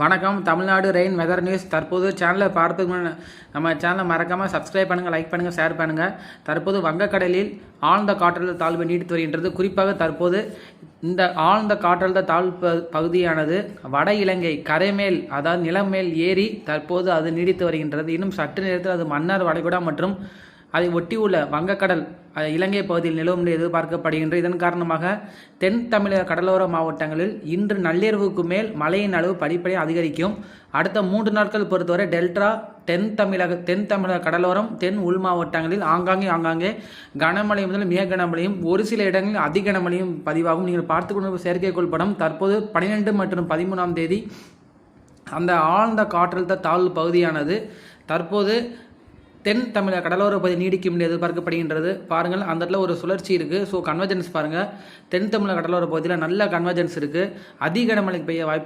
வணக்கம். Tamil Nadu rain weather news. தற்போது சேனலை பார்த்துக்கு நம்ம சேனலை மறக்காமல் சப்ஸ்கிரைப் பண்ணுங்கள் லைக் பண்ணுங்கள் ஷேர் பண்ணுங்கள் தற்போது வங்கக்கடலில் ஆழ்ந்த காற்றழுத்த தாழ்வு நீடித்து வருகின்றது. குறிப்பாக தற்போது இந்த ஆழ்ந்த காற்றழுத்த தாழ்வு பகுதியானது வட இலங்கை கரைமேல் அதாவது நிலமேல் ஏறி தற்போது அது நீடித்து வருகின்றது. இன்னும் சற்று நேரத்தில் அது மன்னார் வளைகுடா மற்றும் அதை ஒட்டியுள்ள வங்கக்கடல் இலங்கை பகுதியில் நிலவும் என்று எதிர்பார்க்கப்படுகின்றது இதன் காரணமாக தென் தமிழக கடலோர மாவட்டங்களில் இன்று நள்ளிரவுக்கு மேல் மழையின் அளவு படிப்படியாக அதிகரிக்கும். அடுத்த மூன்று நாட்கள் பொறுத்தவரை டெல்டா தென் தமிழக தென் தமிழக கடலோரம் தென் உள் மாவட்டங்களில் ஆங்காங்கே ஆங்காங்கே கனமழை முதல் மிக கனமழையும் ஒரு சில இடங்களில் அதி கனமழையும் பதிவாகும். நீங்கள் பார்த்து கொண்டு செயற்கைக்கோள் படம் தற்போது பனிரெண்டு மற்றும் பதிமூணாம் தேதி அந்த ஆழ்ந்த காற்றழுத்த தாழ்வு பகுதியானது தற்போது தென் தமிழக கடலோர பகுதி நீடிக்கும் என்று எதிர்பார்க்கப்படுகின்றது. பாருங்கள் அந்த இடத்துல ஒரு சுழற்சி இருக்குது ஸோ கன்வர்ஜென்ஸ் பாருங்கள் தென் தமிழக கடலோர பகுதியில் நல்ல கன்வர்ஜென்ஸ் இருக்குது அதிக கனமழை பெய்ய வாய்ப்பு